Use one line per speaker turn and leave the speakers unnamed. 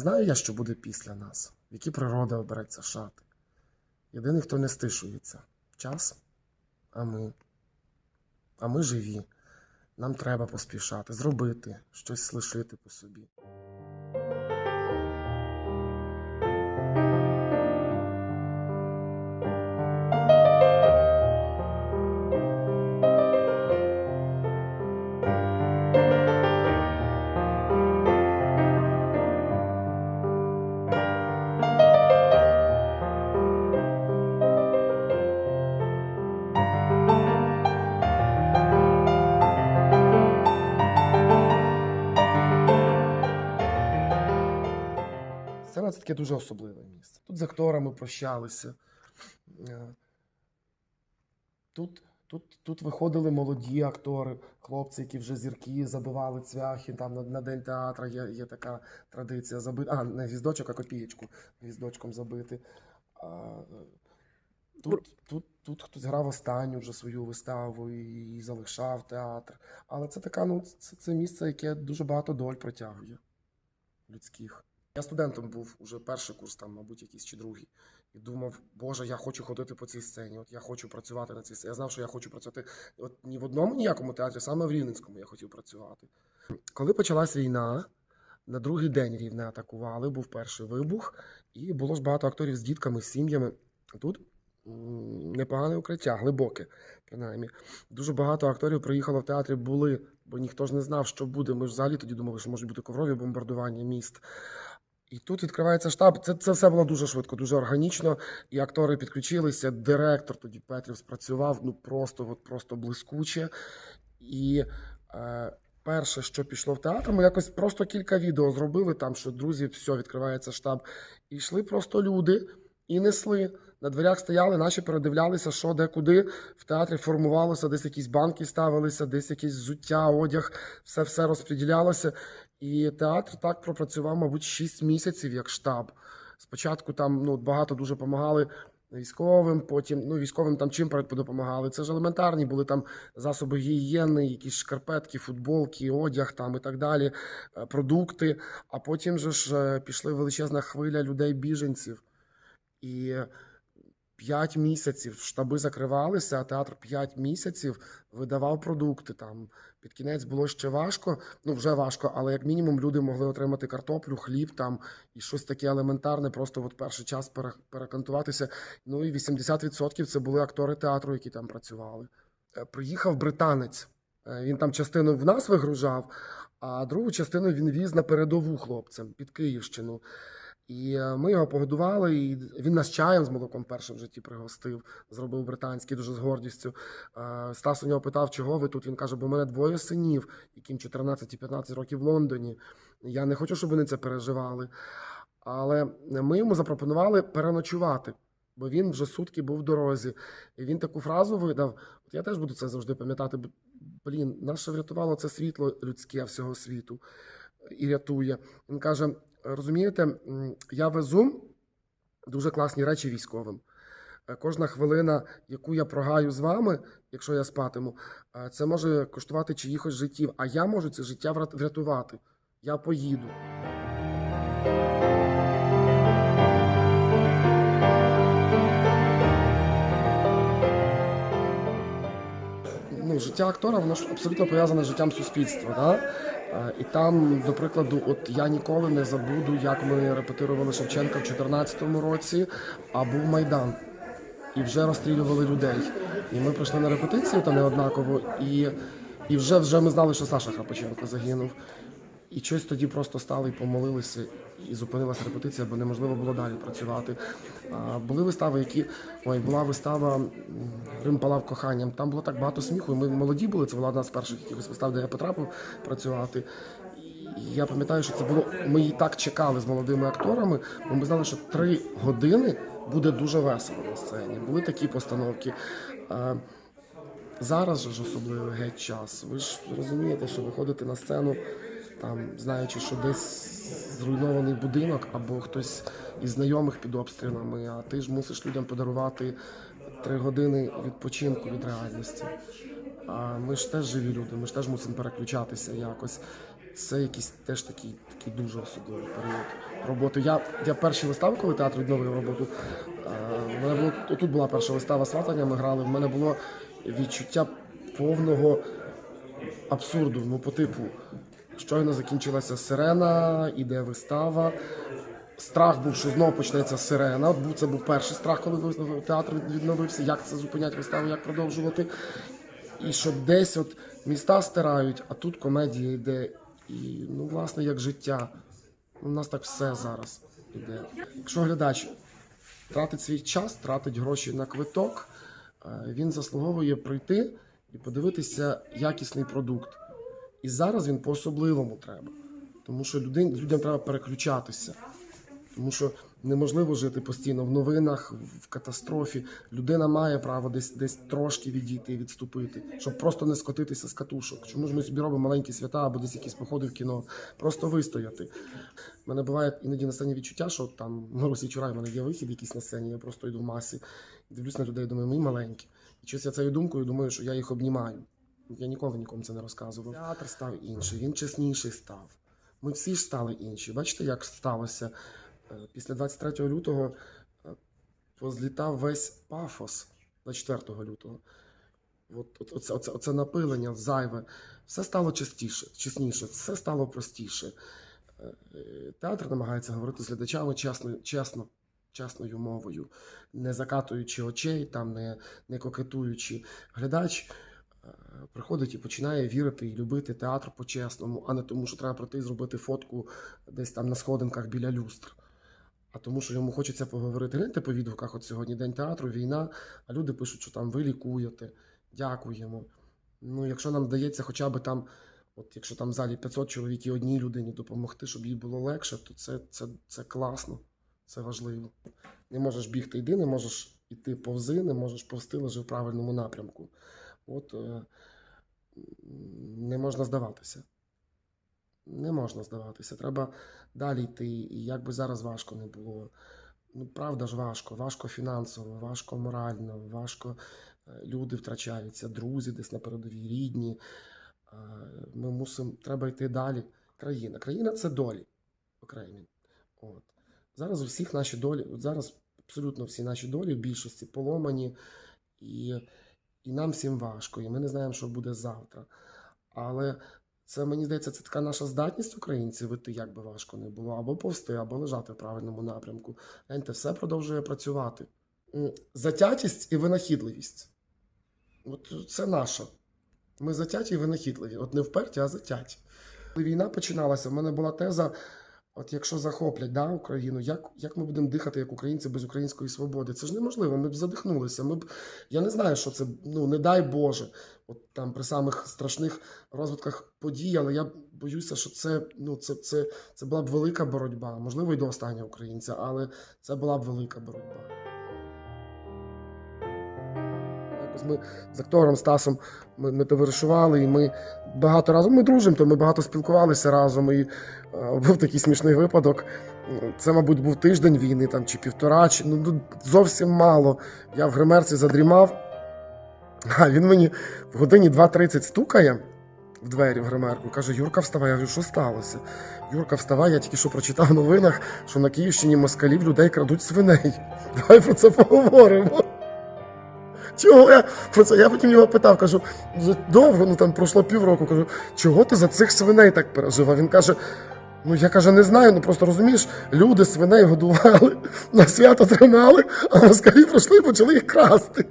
Знаю я, що буде після нас, в які природа обереться шати. Єдиний, хто не стишується час, а ми. А ми живі. Нам треба поспішати, зробити, щось лишити по собі. Це таке дуже особливе місце. Тут з акторами прощалися. Е, Тут, тут, тут виходили молоді актори, хлопці, які вже зірки забивали цвяхи. Там на, на день театра є, є така традиція забити. А, не гвіздочок, а копієчку гвіздочком забити. А, е, тут, тут, тут хтось грав останню вже свою виставу і, і залишав театр. Але це така, ну, це, це місце, яке дуже багато доль протягує людських. Я студентом був уже перший курс, там, мабуть, якийсь чи другий. І думав, Боже, я хочу ходити по цій сцені. От я хочу працювати на цій сцені. Я знав, що я хочу працювати от ні в одному ніякому театрі, саме в Рівненському я хотів працювати. Коли почалась війна, на другий день рівне атакували, був перший вибух, і було ж багато акторів з дітками, з сім'ями. Тут непогане укриття, глибоке, принаймні. Дуже багато акторів приїхало в театрі, були, бо ніхто ж не знав, що буде. Ми ж взагалі тоді думали, що можуть бути коврові бомбардування міст. І тут відкривається штаб. Це, це все було дуже швидко, дуже органічно. І актори підключилися. Директор тоді Петрів спрацював ну просто, от, просто блискуче. І е, перше, що пішло в театр, ми якось просто кілька відео зробили там, що друзі, все, відкривається штаб. І йшли просто люди і несли. На дверях стояли, наші передивлялися, що де куди. В театрі формувалося, десь якісь банки ставилися, десь якісь взуття, одяг, все все розподілялося. І театр так пропрацював, мабуть, 6 місяців як штаб. Спочатку там ну, багато дуже допомагали військовим, потім ну, військовим там чим допомагали. Це ж елементарні були там засоби гігієни, якісь шкарпетки, футболки, одяг там і так далі, е, продукти. А потім же ж е, пішли величезна хвиля людей-біженців. І П'ять місяців штаби закривалися, а театр п'ять місяців видавав продукти. Там під кінець було ще важко. Ну вже важко, але як мінімум люди могли отримати картоплю, хліб там і щось таке елементарне, просто от перший час перекантуватися. Ну і 80% це були актори театру, які там працювали. Е, Приїхав британець. Е, Він там частину в нас вигружав, а другу частину він віз на передову хлопцям під Київщину. І е, ми його погодували, і він нас чаєм з молоком першим в житті пригостив, зробив британський дуже з гордістю. Е, Стас у нього питав, чого ви тут. Він каже, бо в мене двоє синів, яким 14 і 15 років в Лондоні. Я не хочу, щоб вони це переживали. Але ми йому запропонували переночувати, бо він вже сутки був в дорозі. І він таку фразу видав: От я теж буду це завжди пам'ятати. Блін, нас врятувало це світло людське всього світу і рятує. Він каже: розумієте, я везу дуже класні речі військовим. Е, Кожна хвилина, яку я прогаю з вами, якщо я спатиму, е, це може коштувати чиїхось життів. А я можу це життя врятувати. Я поїду. ну, життя актора воно ж абсолютно пов'язане з життям суспільства. Да? Е, І там, до прикладу, от я ніколи не забуду, як ми репетирували Шевченка в 2014 році, а був Майдан. І вже розстрілювали людей. І ми прийшли на репетицію та неоднаково, і, і вже, вже ми знали, що Саша Храпаченко загинув. І щось тоді просто стали і помолилися, і зупинилася репетиція, бо неможливо було далі працювати. А, були вистави, які. Ой, була вистава Рим палав коханням. Там було так багато сміху. Ми молоді були, це була одна з перших якихось вистав, де я потрапив працювати. Я пам'ятаю, що це було. Ми її так чекали з молодими акторами, бо ми знали, що три години буде дуже весело на сцені. Були такі постановки. Зараз же ж особливий геть час. Ви ж розумієте, що виходити на сцену, там, знаючи, що десь зруйнований будинок або хтось із знайомих під обстрілами, а ти ж мусиш людям подарувати три години відпочинку від реальності. А ми ж теж живі люди, ми ж теж мусимо переключатися якось. це якийсь теж такий, такий дуже особливий період роботи. Я, я перші вистави, коли театр відновив роботу, мене було, тут була перша вистава сватання, ми грали. В мене було відчуття повного абсурду. Ну, по типу, щойно закінчилася сирена, іде вистава. Страх був, що знову почнеться сирена. Це був перший страх, коли театр відновився. Як це зупиняти виставу, як продовжувати. І що десь от міста стирають, а тут комедія йде. І ну, власне, як життя. У нас так все зараз іде. Якщо глядач тратить свій час, тратить гроші на квиток, е, він заслуговує прийти і подивитися якісний продукт. І зараз він по-особливому треба. Тому що людин, людям треба переключатися. Тому що неможливо жити постійно в новинах, в катастрофі. Людина має право десь десь трошки відійти, відступити, щоб просто не скотитися з катушок. Чому ж ми собі робимо маленькі свята або десь якісь походи в кіно? Просто вистояти. У мене буває іноді на сцені відчуття, що там ну, Росі вчора в мене є вихід якийсь на сцені, я просто йду в масі, дивлюсь на людей, думаю, ми маленькі. І щось я цією думкою думаю, що я їх обнімаю. Я ніколи нікому це не розказував. Театр став інший, він чесніший став. Ми всі ж стали інші. Бачите, як сталося? Е, Після 23 лютого е, позлітав весь пафос 24 лютого. От, от, оце, оце, оце напилення зайве. Все стало частіше, чесніше, все стало простіше. Е, Театр намагається говорити з глядачами чесно, чесно, чесною мовою, не закатуючи очей, там, не, не кокетуючи. Глядач приходить і починає вірити і любити театр по-чесному, а не тому, що треба прийти і зробити фотку десь там на сходинках біля люстр. А тому, що йому хочеться поговорити. Гляньте по відгуках, от сьогодні День театру, війна, а люди пишуть, що там ви лікуєте, дякуємо. Ну, якщо нам вдається хоча б там, от якщо там в залі 500 чоловік і одній людині допомогти, щоб їй було легше, то це, це, це класно, це важливо. Не можеш бігти, йди, не можеш іти повзи, не можеш повсти, лежи в правильному напрямку. От е, не можна здаватися. Не можна здаватися. Треба далі йти. І як би зараз важко не було. Ну, правда ж важко, важко фінансово, важко морально, важко е, люди втрачаються, друзі десь на передовій, рідні. Е, Ми мусимо, треба йти далі. Країна. Країна це долі окремі. От. Зараз у всіх наші долі, зараз абсолютно всі наші долі в більшості поломані, і, і нам всім важко, і ми не знаємо, що буде завтра. Але це мені здається, це така наша здатність українців іти, як би важко не було, або повсти, або лежати в правильному напрямку. Гляньте, все продовжує працювати. Затятість і винахідливість. От це наша. Ми затяті і винахідливі. От не вперті, а затяті. Коли війна починалася, в мене була теза: от якщо захоплять да, Україну, як, як ми будемо дихати як українці без української свободи? Це ж неможливо. Ми б задихнулися. Ми б, я не знаю, що це, ну не дай Боже, от там при самих страшних розвитках подій, але я боюся, що це, ну, це, це, це була б велика боротьба. Можливо, і до останнього українця, але це була б велика боротьба. Ми з актором Стасом ми, ми товаришували, і ми багато разом ми дружимо, то ми багато спілкувалися разом. І е, був такий смішний випадок. Це, мабуть, був тиждень війни там, чи півтора, чи ну, зовсім мало. Я в гримерці задрімав, а він мені в годині 2.30 стукає в двері в гримерку. Каже: Юрка, вставай. Я говорю, що сталося? Юрка, вставай, я тільки що прочитав в новинах, що на Київщині москалів людей крадуть свиней. Давай про це поговоримо. Чого я про це? Я потім його питав, кажу, вже довго, ну там пройшло півроку. Кажу, чого ти за цих свиней так переживав? Він каже: ну я каже, не знаю, ну просто розумієш, люди свиней годували, на свято тримали, а москалі пройшли і почали їх красти.